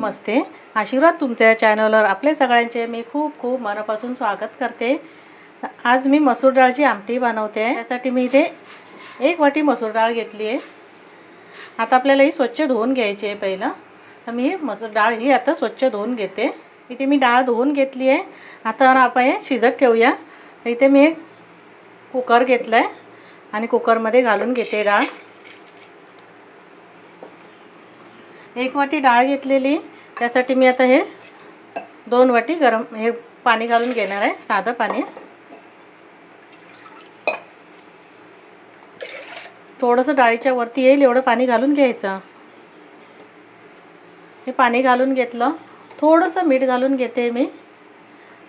नमस्ते आशीर्वाद तुमच्या चॅनलवर आपले सगळ्यांचे मी खूप खूप मनापासून स्वागत करते. आज मी मसूर डाळची आमटी बनवते. त्यासाठी मी इथे एक वाटी मसूर डाळ घेतली आहे. आता आपल्याला ही स्वच्छ धुवून घ्यायची आहे पहिलं. तर मी मसूर डाळ ही आता स्वच्छ धुवून घेते. इथे मी डाळ धुवून घेतली आहे. आता आपण हे शिजत ठेवूया. इथे मी कुकर घेतला आहे आणि कुकरमध्ये घालून घेते डाळ. एक वाटी डाळ घेतलेली. त्यासाठी मी आता हे दोन वाटी गरम हे पाणी घालून घेणार आहे साधं पाणी. थोडंसं डाळीच्या वरती येईल एवढं पाणी घालून घ्यायचं. हे पाणी घालून घेतलं. थोडंसं मीठ घालून घेते मी.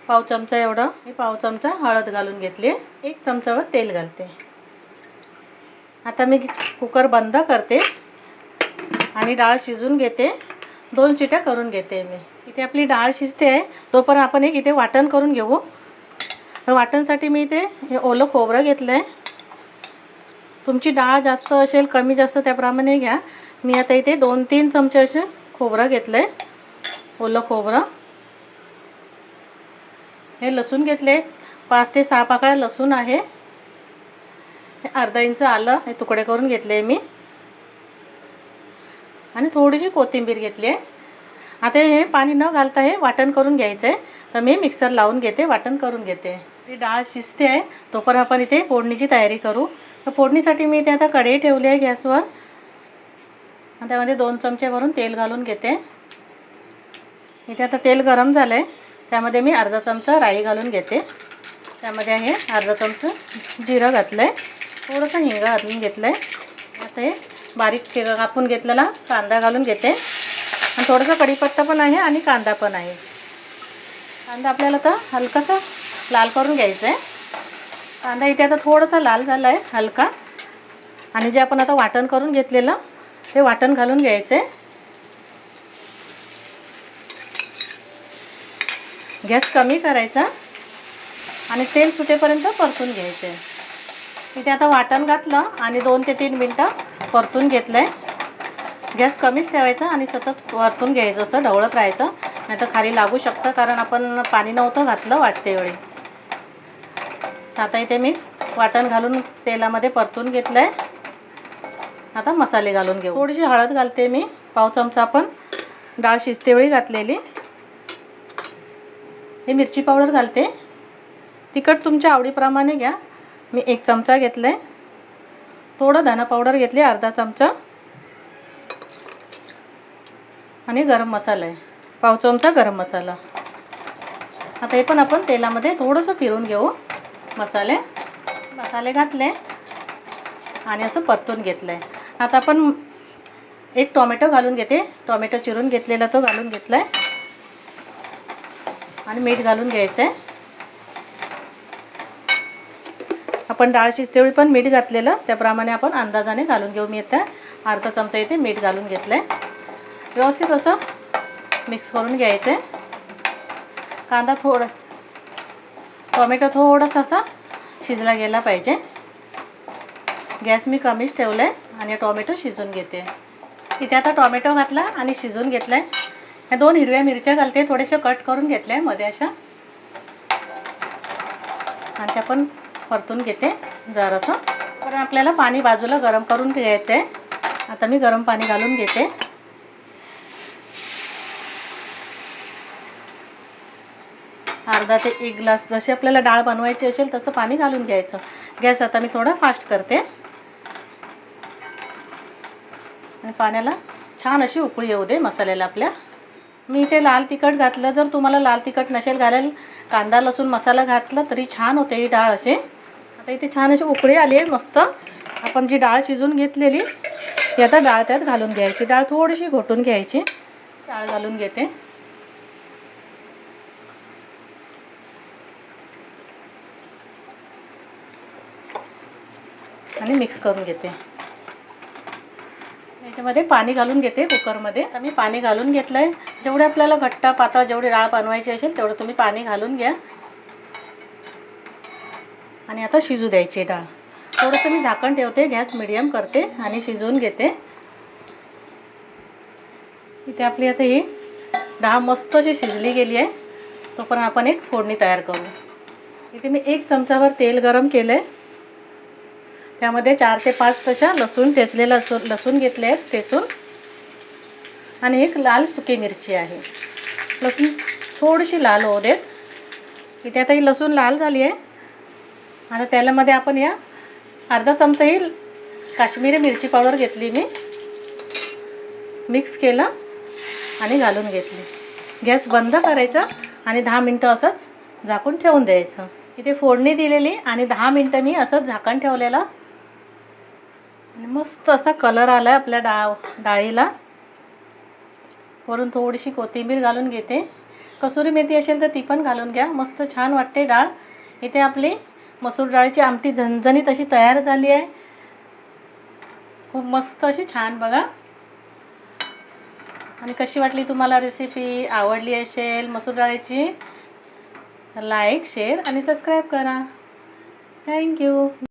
पाव चमचा एवढं. हे पाव चमचा हळद घालून घेतली. एक चमचावर तेल घालते. आता मी कुकर बंद करते. आणि डाळ शिजून घेते. दोन शिट्या करून घेते मी. इथे आपली डाळ शिजते. आहे तोपर्यंत आपण एक इथे वाटण करून घेऊ. वाटणसाठी मी इथे हे ओलं खोबरं घेतलं आहे तुमची डाळ जास्त असेल कमी जास्त त्याप्रमाणे घ्या. मी आता इथे दोन तीन चमचे असे खोबरं घेतलं आहे ओलं खोबरं. हे लसूण घेतले पाच ते सहा पाकळ्या लसूण आहे. हे अर्धा इंच आलं. हे तुकडे करून घेतले मी. आणि थोडीशी कोथिंबीर घेतली आहे. आता हे पाणी न घालता हे वाटण करून घ्यायचं आहे. तर मी मिक्सर लावून घेते वाटण करून घेते. ती डाळ शिजते आहे. तोपर्यंत आपण इथे फोडणीची तयारी करू. तर फोडणीसाठी मी इथे आता कढई ठेवली आहे गॅसवर. आणि त्यामध्ये दोन चमचे भरून तेल घालून घेते. इथे आता तेल गरम झालं आहे त्यामध्ये मी अर्धा चमचा राई घालून घेते. त्यामध्ये आहे अर्धा चमचा जिरं घातलं आहे थोडंसं हिंग घालून घेतलं आहे आता हे बारीक के कापून घेतलेला कांदा घालून घेते. आणि थोडंसं कढीपत्ता पण आहे आणि कांदा पण आहे. कांदा आपल्याला तर हलकासा लाल करून घ्यायचा आहे. कांदा इथे आता थोडासा लाल झाला आहे हलका. आणि जे आपण आता वाटण करून घेतलेलं ते वाटण घालून घ्यायचं. आहे गॅस कमी करायचा. आणि तेल सुटेपर्यंत परतून घ्यायचं. आहे इथे आता वाटण घातलं आणि दोन ते तीन मिनटं परतून घेतलं आहे गॅस कमीच ठेवायचा आणि सतत वरतून घ्यायचं असं ढवळत राहायचं. नाही तर खाली लागू शकतं कारण आपण पाणी नव्हतं घातलं वाटते वेळी आता इथे मी वाटण घालून तेलामध्ये परतून घेतलं आहे आता मसाले घालून घेऊ. थोडीशी हळद घालते मी पाव चमचा पण डाळ शिजतेवेळी घातलेली. हे मिरची पावडर घालते. तिखट तुमच्या आवडीप्रमाणे घ्या. मी एक चमचा घेतला. आहे थोडं धना पावडर घेतली अर्धा चमचा. आणि गरम मसाला. आहे पाव चमचा गरम मसाला. आता हे पण आपण तेलामध्ये थोडंसं फिरून घेऊ मसाले. मसाले घातले आणि असं परतून घेतलं आहे आता आपण एक टोमॅटो घालून घेते. टोमॅटो चिरून घेतलेला तो घालून घेतला आहे आणि मीठ घालून घ्यायचं आहे आपण डाळ शिजतेवेळी पण मीठ घातलेलं. त्याप्रमाणे आपण अंदाजाने घालून घेऊ. मी आता अर्धा चमचा इथे मीठ घालून घेतलं आहे व्यवस्थित असं मिक्स करून घ्यायचं आहे कांदा थोडं टोमॅटो थोडंसं असा शिजला गेला पाहिजे. गॅस मी कमीच ठेवला आहे आणि टोमॅटो शिजून घेते. इथे आता टोमॅटो घातला आणि शिजून घेतला आहे ह्या दोन हिरव्या मिरच्या घालते. थोडेसे कट करून घेतल्या मध्ये अशा. आणि त्या पण परतून घेते जरासं. तर आपल्याला पाणी बाजूला गरम करून घ्यायचं आहे आता मी गरम पाणी घालून घेते. अर्धा ते एक ग्लास जशी आपल्याला डाळ बनवायची असेल तसं पाणी घालून घ्यायचं. गॅस आता मी थोडा फास्ट करते. आणि पाण्याला छान अशी उकळी येऊ दे मसाल्याला आपल्या. मी इथे लाल तिखट घातलं. जर तुम्हाला लाल तिखट नसेल घालेल कांदा लसूण मसाला घातला तरी छान होते ही डाळ असे आता इथे छान अशी उकळी आली आहे मस्त. आपण जी डाळ शिजून घेतलेली ती आता डाळ त्यात घालून घ्यायची. डाळ थोडीशी घोटून घ्यायची. डाळ घालून घेते. आणि मिक्स करून घेते. याच्यामध्ये पाणी घालून घेते कुकरमध्ये. आता मी पाणी घालून घेतलं आहे जेवढे आपल्याला घट्ट पातळ जेवढी डाळ बनवायची असेल तेवढं तुम्ही पाणी घालून घ्या. आणि आता शिजू द्यायची डाळ. थोडंसं मी झाकण ठेवते गॅस मिडियम करते आणि शिजवून घेते. इथे आपली आता ही डाळ मस्त अशी शिजली गेली आहे. तोपर्यंत आपण एक फोडणी तयार करू. इथे मी एक चमचाभर तेल गरम केलं आहे त्यामध्ये चार ते पाच तशा लसूण ठेचलेला लसूण लसूण घेतले आहेत ठेचून. आणि एक लाल सुकी मिरची आहे. लसूण थोडीशी लाल होऊ देत. इथे आता ही लसूण लाल झाली आहे. आता त्याच्यामध्ये आपण या अर्धा चमचा येईल. काश्मीरी मिरची पावडर घेतली मी. मिक्स केलं आणि घालून घेतली. गॅस बंद करायचा आणि दहा मिनटं असंच झाकून ठेवून द्यायचं. इथे फोडणी दिलेली आणि दहा मिनटं मी असंच झाकण ठेवलेलं. आणि मस्त असा कलर आला आहे आपल्या डाळ डाळीला. वरून थोडीशी कोथिंबीर घालून घेते. कसुरी मेथी असेल तर ती पण घालून घ्या. मस्त छान वाटते डाळ. इथे आपली मसूर डाळीची आमटी झणझणीत अशी तयार झाली आहे. खूप मस्त अशी छान बघा. आणि कशी वाटली तुम्हाला रेसिपी आवडली असेल मसूर डाळीची? लाईक शेअर आणि सबस्क्राईब करा. Thank you